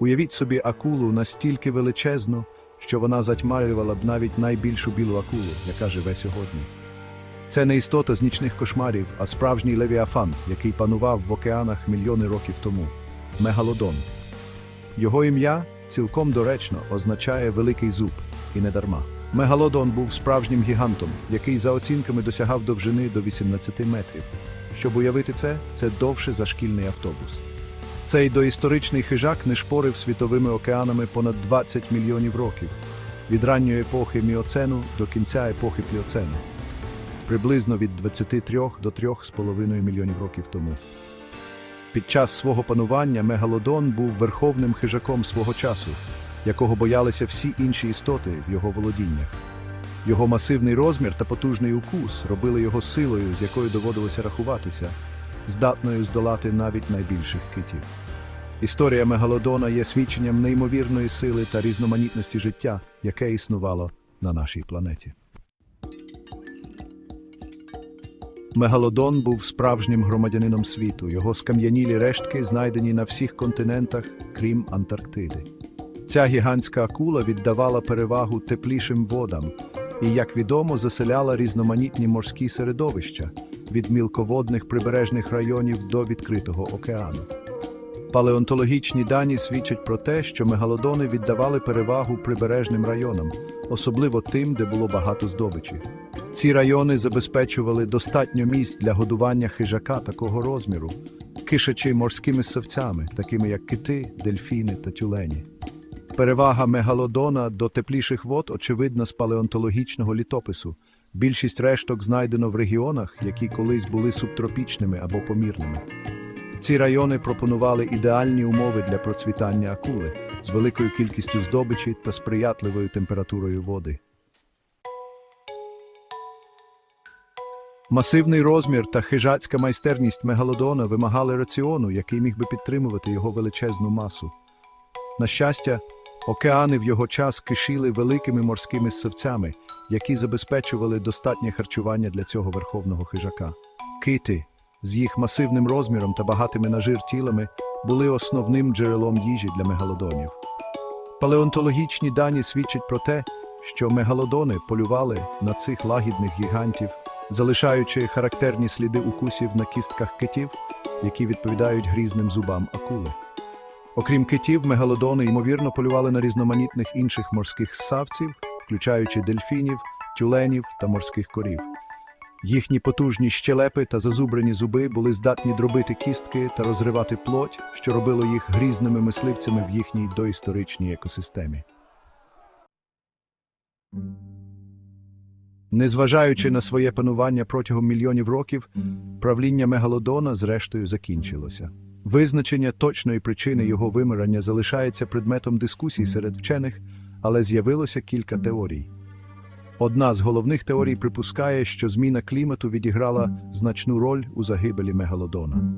Уявіть собі акулу настільки величезну, що вона затьмарювала б навіть найбільшу білу акулу, яка живе сьогодні. Це не істота з нічних кошмарів, а справжній левіафан, який панував в океанах мільйони років тому мегалодон. Його ім'я цілком доречно означає великий зуб, і не дарма. Мегалодон був справжнім гігантом, який за оцінками досягав довжини до 18 метрів. Щоб уявити це, це довше за шкільний автобус. Цей доісторичний хижак не шпорив світовими океанами понад 20 мільйонів років, від ранньої епохи міоцену до кінця епохи пліоцену, приблизно від 23 до 3,5 мільйонів років тому. Під час свого панування мегалодон був верховним хижаком свого часу, якого боялися всі інші істоти в його володіннях. Його масивний розмір та потужний укус робили його силою, з якою доводилося рахуватися, здатною здолати навіть найбільших китів. Історія мегалодона є свідченням неймовірної сили та різноманітності життя, яке існувало на нашій планеті. Мегалодон був справжнім громадянином світу. Його скам'янілі рештки знайдені на всіх континентах, крім Антарктиди. Ця гігантська акула віддавала перевагу теплішим водам і, як відомо, заселяла різноманітні морські середовища від мілководних прибережних районів до відкритого океану. Палеонтологічні дані свідчать про те, що мегалодони віддавали перевагу прибережним районам, особливо тим, де було багато здобичі. Ці райони забезпечували достатньо місць для годування хижака такого розміру, кишачи морськими савцями, такими як кити, дельфіни та тюлені. Перевага мегалодона до тепліших вод очевидна з палеонтологічного літопису. Більшість решток знайдено в регіонах, які колись були субтропічними або помірними. Ці райони пропонували ідеальні умови для процвітання акули з великою кількістю здобичі та сприятливою температурою води. Масивний розмір та хижацька майстерність мегалодона вимагали раціону, який міг би підтримувати його величезну масу. На щастя, океани в його час кишіли великими морськими ссавцями, які забезпечували достатнє харчування для цього верховного хижака. Кити з їх масивним розміром та багатими на жир тілами були основним джерелом їжі для мегалодонів. Палеонтологічні дані свідчать про те, що мегалодони полювали на цих лагідних гігантів, залишаючи характерні сліди укусів на кістках китів, які відповідають грізним зубам акули. Окрім китів, мегалодони ймовірно полювали на різноманітних інших морських ссавців, включаючи дельфінів, тюленів та морських корів. Їхні потужні щелепи та зазубрені зуби були здатні дробити кістки та розривати плоть, що робило їх грізними мисливцями в їхній доісторичній екосистемі. Незважаючи на своє панування протягом мільйонів років, правління мегалодона зрештою закінчилося. Визначення точної причини його вимирання залишається предметом дискусій серед вчених, але з'явилося кілька теорій. Одна з головних теорій припускає, що зміна клімату відіграла значну роль у загибелі мегалодона.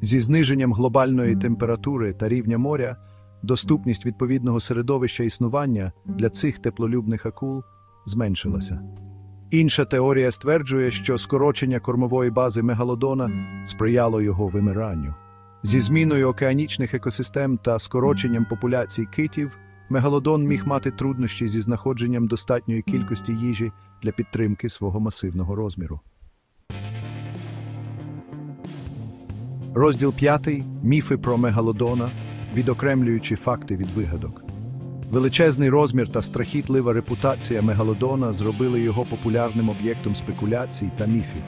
Зі зниженням глобальної температури та рівня моря доступність відповідного середовища існування для цих теплолюбних акул зменшилася. Інша теорія стверджує, що скорочення кормової бази мегалодона сприяло його вимиранню. Зі зміною океанічних екосистем та скороченням популяцій китів мегалодон міг мати труднощі зі знаходженням достатньої кількості їжі для підтримки свого масивного розміру. Розділ 5. Міфи про мегалодона, відокремлюючи факти від вигадок. Величезний розмір та страхітлива репутація мегалодона зробили його популярним об'єктом спекуляцій та міфів.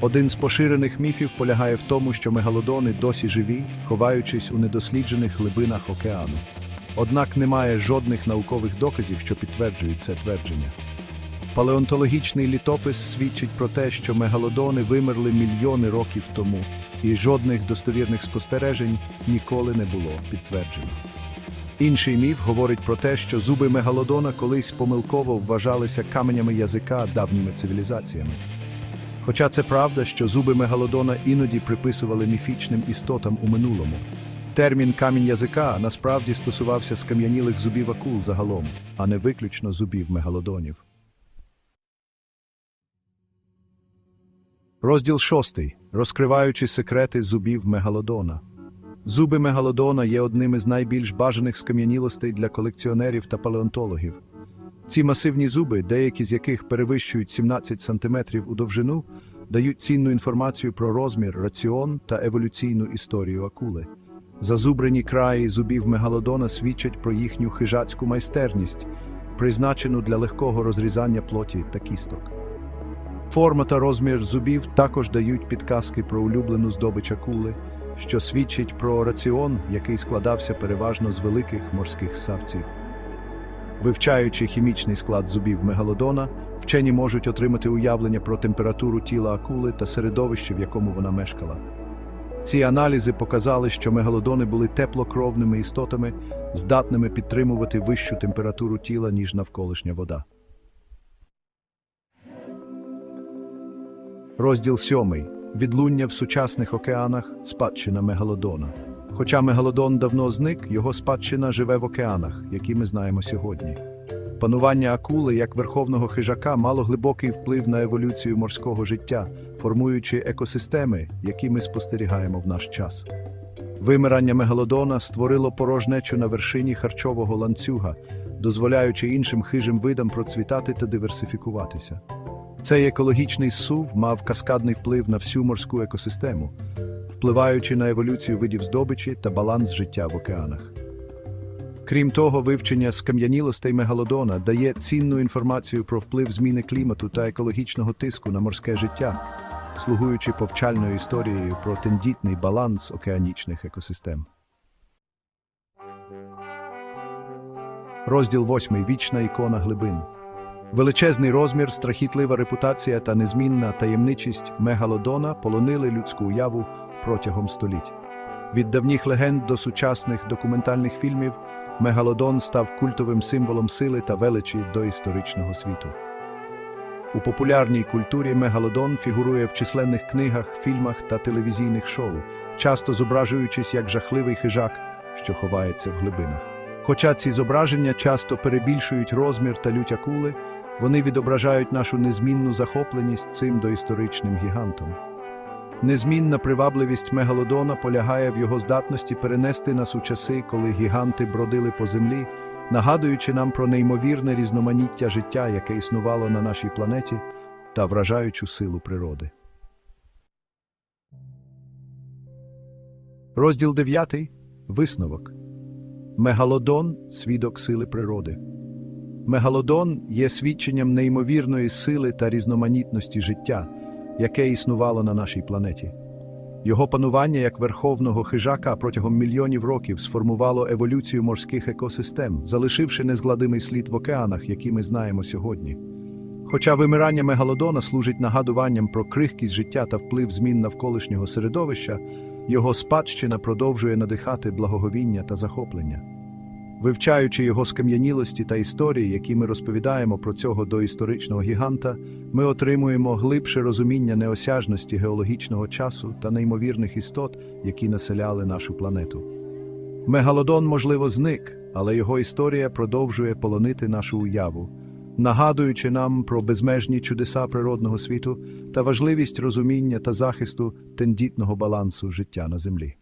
Один з поширених міфів полягає в тому, що мегалодони досі живі, ховаючись у недосліджених глибинах океану. Однак немає жодних наукових доказів, що підтверджують це твердження. Палеонтологічний літопис свідчить про те, що мегалодони вимерли мільйони років тому, і жодних достовірних спостережень ніколи не було підтверджено. Інший міф говорить про те, що зуби мегалодона колись помилково вважалися каменями язика давніми цивілізаціями. Хоча це правда, що зуби мегалодона іноді приписували міфічним істотам у минулому. Термін камінь язика насправді стосувався скам'янілих зубів акул загалом, а не виключно зубів мегалодонів. Розділ 6. Розкриваючи секрети зубів мегалодона. Зуби мегалодона є одним із найбільш бажаних скам'янілостей для колекціонерів та палеонтологів. Ці масивні зуби, деякі з яких перевищують 17 см у довжину, дають цінну інформацію про розмір, раціон та еволюційну історію акули. Зазубрені краї зубів мегалодона свідчать про їхню хижацьку майстерність, призначену для легкого розрізання плоті та кісток. Форма та розмір зубів також дають підказки про улюблену здобич акули, що свідчить про раціон, який складався переважно з великих морських савців. Вивчаючи хімічний склад зубів мегалодона, вчені можуть отримати уявлення про температуру тіла акули та середовище, в якому вона мешкала. Ці аналізи показали, що мегалодони були теплокровними істотами, здатними підтримувати вищу температуру тіла, ніж навколишня вода. Розділ 7. Відлуння в сучасних океанах спадщина мегалодона. Хоча мегалодон давно зник, його спадщина живе в океанах, які ми знаємо сьогодні. Панування акули як верховного хижака мало глибокий вплив на еволюцію морського життя, формуючи екосистеми, які ми спостерігаємо в наш час. Вимирання мегалодона створило порожнечу на вершині харчового ланцюга, дозволяючи іншим хижим видам процвітати та диверсифікуватися. Цей екологічний сув мав каскадний вплив на всю морську екосистему, впливаючи на еволюцію видів здобичі та баланс життя в океанах. Крім того, вивчення скам'янілостей мегалодона дає цінну інформацію про вплив зміни клімату та екологічного тиску на морське життя, слугуючи повчальною історією про тендітний баланс океанічних екосистем. Розділ 8. Вічна ікона глибин. Величезний розмір, страхітлива репутація та незмінна таємничість мегалодона полонили людську уяву протягом століть. Від давніх легенд до сучасних документальних фільмів мегалодон став культовим символом сили та величі до історичного світу. У популярній культурі мегалодон фігурує в численних книгах, фільмах та телевізійних шоу, часто зображуючись як жахливий хижак, що ховається в глибинах. Хоча ці зображення часто перебільшують розмір та лють акули, вони відображають нашу незмінну захопленість цим доісторичним гігантом. Незмінна привабливість мегалодона полягає в його здатності перенести нас у часи, коли гіганти бродили по землі, нагадуючи нам про неймовірне різноманіття життя, яке існувало на нашій планеті, та вражаючу силу природи. Розділ 9. Висновок. Мегалодон свідок сили природи. Мегалодон є свідченням неймовірної сили та різноманітності життя, яке існувало на нашій планеті. Його панування як верховного хижака протягом мільйонів років сформувало еволюцію морських екосистем, залишивши незгладимий слід в океанах, які ми знаємо сьогодні. Хоча вимирання мегалодона служить нагадуванням про крихкість життя та вплив змін навколишнього середовища, його спадщина продовжує надихати благоговіння та захоплення. Вивчаючи його скам'янілості та історії, які ми розповідаємо про цього доісторичного гіганта, ми отримуємо глибше розуміння неосяжності геологічного часу та неймовірних істот, які населяли нашу планету. Мегалодон, можливо, зник, але його історія продовжує полонити нашу уяву, нагадуючи нам про безмежні чудеса природного світу та важливість розуміння та захисту тендітного балансу життя на землі.